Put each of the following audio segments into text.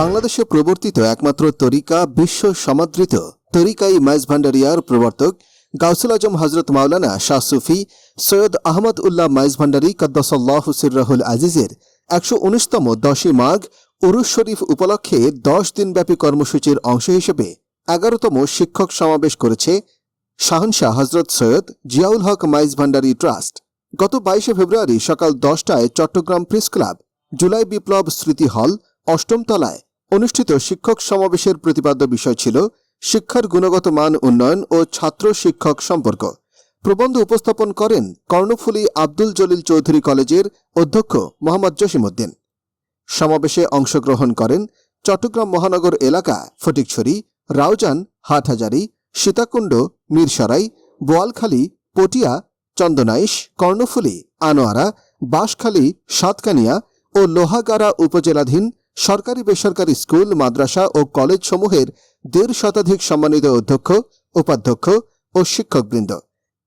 বাংলাদেশে প্রবর্তিত একমাত্র তরিকা বিশ্ব সমাদৃত, তরিকাই মাইজ ভান্ডারিয়ার প্রবর্তক, গাউসুল আজম হজরত মাওলানা শাহ সুফি সৈয়দ আহমদ উল্লাহ মাইজ ভান্ডারি কদ্দাসল্লাহ সিররাহুল আজিজের একশো উনিশতম দশই মাঘ উরুস শরীফ উপলক্ষে দশ দিনব্যাপী কর্মসূচির অংশ হিসেবে এগারোতম শিক্ষক সমাবেশ করেছে শাহনশাহ হজরত সৈয়দ জিয়াউল হক মাইজ ভান্ডারি ট্রাস্ট। গত বাইশে ফেব্রুয়ারি সকাল দশটায় চট্টগ্রাম প্রেস ক্লাব, জুলাই বিপ্লব স্মৃতি হল অষ্টম তলায় অনুষ্ঠিত শিক্ষক সমাবেশের প্রতিপাদ্য বিষয় ছিল শিক্ষার গুণগত মান উন্নয়ন ও ছাত্র শিক্ষক সম্পর্ক। প্রবন্ধ উপস্থাপন করেন কর্ণফুলী আব্দুল জলিল চৌধুরী কলেজের অধ্যক্ষ মোহাম্মদ জসিমউদ্দিন। সমাবেশে অংশগ্রহণ করেন চট্টগ্রাম মহানগর এলাকা ফটিকছড়ি, রাউজান, হাটহাজারি, সীতাকুণ্ড, মিরসরাই, বোয়ালখালী, পটিয়া, চন্দনাইশ, কর্ণফুলী, আনোয়ারা, বাঁশখালী, সাতকানিয়া ও লোহাগাড়া উপজেলাধীন সরকারি বেসরকারি স্কুল, মাদ্রাসা ও কলেজসমূহের দেড় শতাধিক সম্মানিত অধ্যক্ষ, উপাধ্যক্ষ ও শিক্ষকবৃন্দ।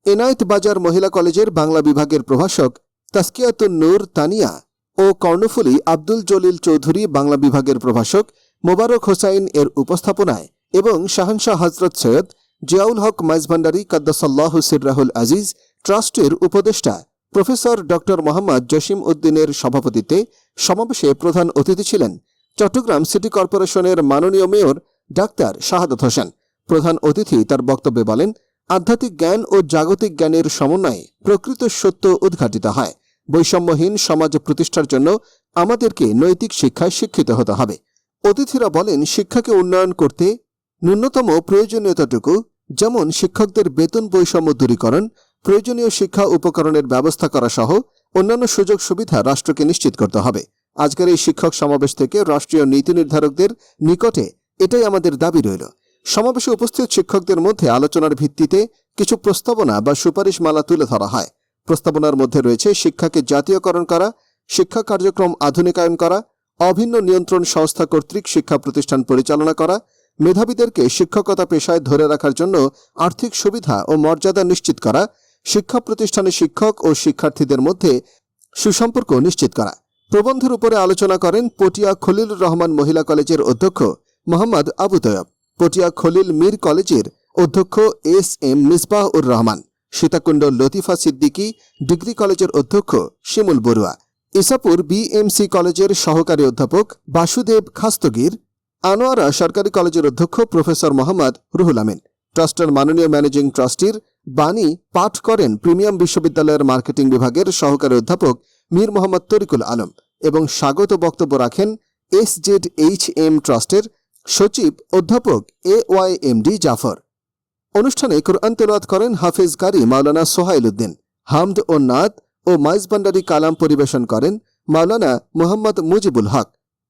এনায়েত বাজার মহিলা কলেজের বাংলা বিভাগের প্রভাষক তাস্কিয়াতুন নূর তানিয়া ও কর্ণফুলী আব্দুল জলিল চৌধুরী বাংলা বিভাগের প্রভাষক মোবারক হোসাইন এর উপস্থাপনায় এবং শাহনশাহ হজরত সৈয়দ জিয়াউল হক মাইজভান্ডারি কাদ্দাসাল্লাহ সিররাহুল আজিজ ট্রাস্টের উপদেষ্টা প্রফেসর ড মোহাম্মদ জসিম উদ্দিনের সভাপতিত্বে সমাবেশে প্রধান অতিথি ছিলেন চট্টগ্রাম সিটি কর্পোরেশনের মাননীয় মেয়র ডাক্তার শাহাদত হোসেন। প্রধান অতিথি তার বক্তব্যে বলেন, আধ্যাত্মিক জ্ঞান ও জাগতিক জ্ঞানের সমন্বয়ে প্রকৃত সত্য উদ্ঘাটিত হয়। বৈষম্যহীন সমাজ প্রতিষ্ঠার জন্য আমাদেরকে নৈতিক শিক্ষায় শিক্ষিত হতে হবে। অতিথিরা বলেন, শিক্ষাকে উন্নয়ন করতে ন্যূনতম প্রয়োজনীয়তাটুকু, যেমন শিক্ষকদের বেতন বৈষম্য দূরীকরণ প্রয়োজনীয় শিক্ষা উপকরণের ব্যবস্থা করা সহ অন্যান্য সুযোগ সুবিধা রাষ্ট্রকে নিশ্চিত করতে হবে। আজকের এই শিক্ষক সমাবেশ থেকে রাষ্ট্রীয় নীতি নির্ধারকদের নিকটে এটাই আমাদের দাবি রইল। সমাবেশে উপস্থিত শিক্ষকদের মধ্যে আলোচনার ভিত্তিতে কিছু প্রস্তাবনা বা সুপারিশমালা তুলে ধরা হয়। প্রস্তাবনার মধ্যে রয়েছে শিক্ষাকে জাতীয়করণ করা, শিক্ষা কার্যক্রম আধুনিকায়ন করা, অভিন্ন নিয়ন্ত্রণ সংস্থা কর্তৃক শিক্ষা প্রতিষ্ঠান পরিচালনা করা, মেধাবীদেরকে শিক্ষকতা পেশায় ধরে রাখার জন্য আর্থিক সুবিধা ও মর্যাদা নিশ্চিত করা শিক্ষা প্রতিষ্ঠানে শিক্ষক ও শিক্ষার্থীদের মধ্যে সুসম্পর্ক নিশ্চিত করা। প্রবন্ধের উপরে আলোচনা করেন পটিয়া খলিল রহমান মহিলা কলেজের অধ্যক্ষ মোহাম্মদ আবু তয়ব। পটিয়া খলিল মীর কলেজের অধ্যক্ষ S M Misbah Ur Rahman. Sitakunda Latifa Siddiqui degree কলেজের অধ্যক্ষ শিমুল বড়ুয়া। ইসাপুর বিএমসি কলেজের সহকারী অধ্যাপক বাসুদেব খাস্তগীর। আনোয়ারা সরকারি কলেজের অধ্যক্ষ প্রফেসর মোহাম্মদ রুহুল আমিন। ট্রাস্টের মাননীয় ম্যানেজিং ট্রাস্টির বাণী পাঠ করেন প্রিমিয়াম বিশ্ববিদ্যালয়ের মার্কেটিং বিভাগের সহকারী অধ্যাপক মীর মোহাম্মদ তরিকুল আলম এবং স্বাগত বক্তব্য রাখেন এস জেড এইচ এম ট্রাস্টের সচিব অধ্যাপক A Y M D Jafar. অনুষ্ঠানে কোরআন করেন হাফিজ কারি মাওলানা সোহাইল উদ্দিন হামদ ও নাদ ও মাইজবান্ডারি কালাম পরিবেশন করেন মাওলানা মোহাম্মদ মুজিবুল হক।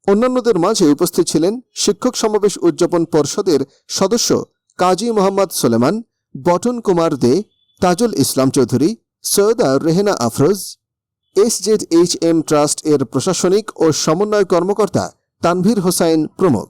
অন্যান্যদের মাঝে উপস্থিত ছিলেন শিক্ষক সমাবেশ উদযাপন পর্ষদের সদস্য Kazi Mohammad Soleman Boton Kumar Dey, Tajul Islam Chowdhury, Syeda Rehena Afroz, S Z H M trust এর প্রশাসনিক ও সমন্বয় কর্মকর্তা তানভীর হোসাইন প্রমুখ।